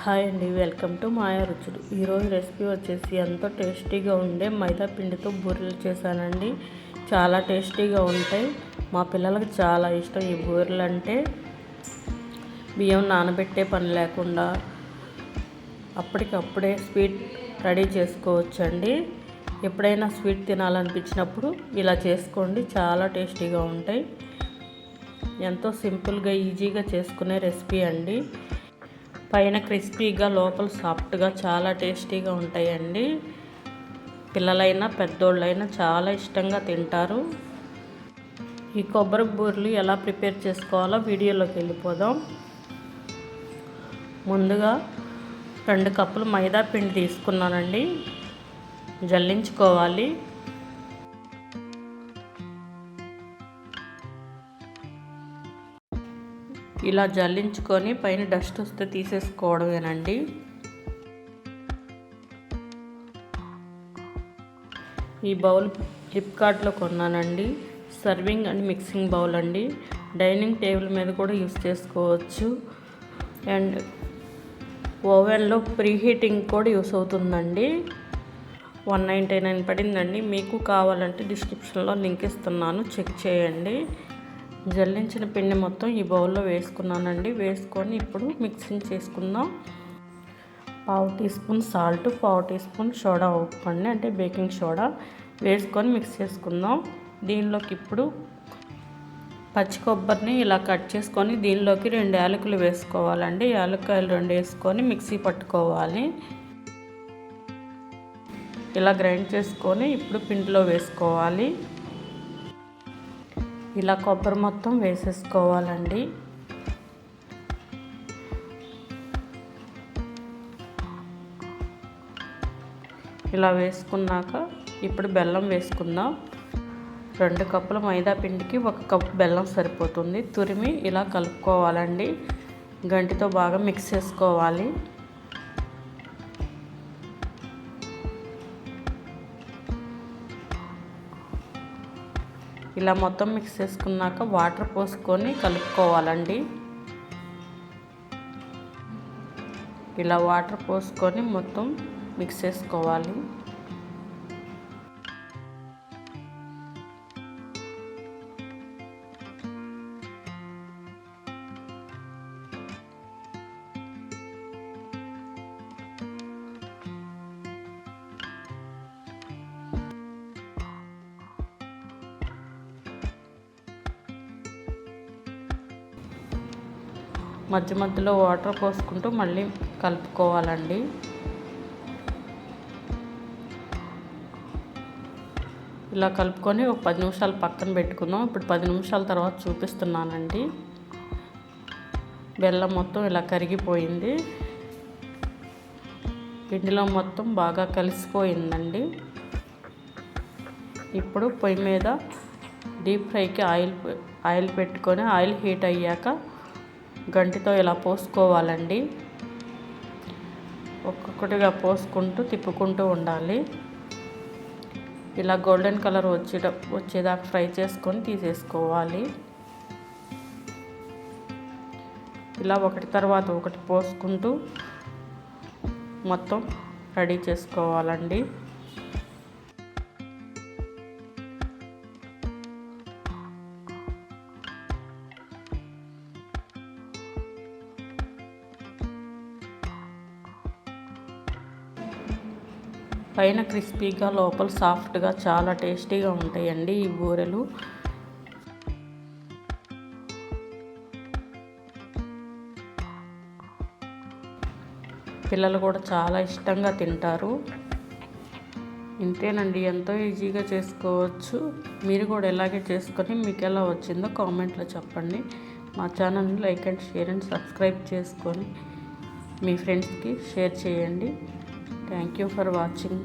Hi అండి welcome to మాయా రుచులు. ఈరోజు రెసిపీ వచ్చేసి ఎంతో టేస్టీగా ఉండే మైదా పిండితో బూరెలు చేశానండి. చాలా టేస్టీగా ఉంటాయి. మా పిల్లలకు చాలా ఇష్టం ఈ బూరెలు అంటే. బియ్యం నానబెట్టే పని లేకుండా అప్పటికప్పుడే స్వీట్ రెడీ చేసుకోవచ్చండి. ఎప్పుడైనా స్వీట్ తినాలనిపించినప్పుడు ఇలా చేసుకోండి చాలా టేస్టీగా ఉంటాయి. ఎంతో సింపుల్గా ఈజీగా చేసుకునే రెసిపీ అండి. పైన క్రిస్పీగా లోపల సాఫ్ట్గా చాలా టేస్టీగా ఉంటాయండి. పిల్లలైనా పెద్దోళ్ళైనా చాలా ఇష్టంగా తింటారు. ఈ కొబ్బరి బూరెలు ఎలా ప్రిపేర్ చేసుకోవాలో వీడియోలోకి వెళ్ళిపోదాం. ముందుగా రెండు కప్పులు మైదా పిండి తీసుకున్నానండి. జల్లించుకోవాలి. ఇలా జల్లించుకొని పైన డస్ట్ వస్తే తీసేసుకోవడమేనండి. ఈ బౌల్ ఫ్లిప్కార్ట్లో కొన్నానండి. సర్వింగ్ అండ్ మిక్సింగ్ బౌల్ అండి. డైనింగ్ టేబుల్ మీద కూడా యూస్ చేసుకోవచ్చు. అండ్ ఓవెన్లో ప్రీ హీటింగ్ కూడా యూస్ అవుతుందండి. వన్ నైంటీ నైన్ పడిందండి. మీకు కావాలంటే డిస్క్రిప్షన్లో లింక్ ఇస్తున్నాను. చెక్ చేయండి. జల్లించిన పిండి మొత్తం ఈ బౌల్లో వేసుకున్నానండి. వేసుకొని ఇప్పుడు మిక్సింగ్ చేసుకుందాం. పావు టీ స్పూన్ సాల్ట్ పావు టీ స్పూన్ సోడా ఉప్పండి అంటే బేకింగ్ సోడా వేసుకొని మిక్స్ చేసుకుందాం. దీనిలోకి ఇప్పుడు పచ్చి కొబ్బరిని ఇలా కట్ చేసుకొని దీనిలోకి రెండు యాలకులు వేసుకోవాలండి. యాలక్కాయలు రెండు వేసుకొని మిక్సీ పట్టుకోవాలి. ఇలా గ్రైండ్ చేసుకొని ఇప్పుడు పిండిలో వేసుకోవాలి. ఇలా కొబ్బరి మొత్తం వేసేసుకోవాలండి. ఇలా వేసుకున్నాక ఇప్పుడు బెల్లం వేసుకుందాం. రెండు కప్పుల మైదా పిండికి ఒక కప్పు బెల్లం సరిపోతుంది. తురిమి ఇలా కలుపుకోవాలండి. గంటితో బాగా మిక్స్ చేసుకోవాలి. ఇలా మొత్తం మిక్స్ చేసుకున్నాక వాటర్ పోసుకొని కలుపుకోవాలండి. ఇలా వాటర్ పోసుకొని మొత్తం మిక్స్ చేసుకోవాలి. మధ్య మధ్యలో వాటర్ పోసుకుంటూ మళ్ళీ కలుపుకోవాలండి. ఇలా కలుపుకొని ఒక పది నిమిషాలు పక్కన పెట్టుకుందాం. ఇప్పుడు పది నిమిషాల తర్వాత చూపిస్తున్నానండి. బెల్లం మొత్తం ఇలా కరిగిపోయింది. పిండిలో మొత్తం బాగా కలిసిపోయిందండి. ఇప్పుడు పొయ్యి మీద డీప్ ఫ్రైకి ఆయిల్ ఆయిల్ పెట్టుకొని ఆయిల్ హీట్ అయ్యాక గంటితో ఇలా పోసుకోవాలండి. ఒక్కొక్కటిగా పోసుకుంటూ తిప్పుకుంటూ ఉండాలి. ఇలా గోల్డెన్ కలర్ వచ్చేట వచ్చేదాకా ఫ్రై చేసుకొని తీసేసుకోవాలి. ఇలా ఒకటి తర్వాత ఒకటి పోసుకుంటూ మొత్తం రెడీ చేసుకోవాలండి. పైన క్రిస్పీగా లోపల సాఫ్ట్గా చాలా టేస్టీగా ఉంటాయండి ఈ బూరెలు. పిల్లలు కూడా చాలా ఇష్టంగా తింటారు. ఇంతేనండి ఎంతో ఈజీగా చేసుకోవచ్చు. మీరు కూడా ఎలాగే చేసుకొని మీకు ఎలా వచ్చిందో కామెంట్లో చెప్పండి. మా ఛానల్ని like and share and subscribe చేసుకొని మీ ఫ్రెండ్స్కి షేర్ చేయండి. Thank you for watching.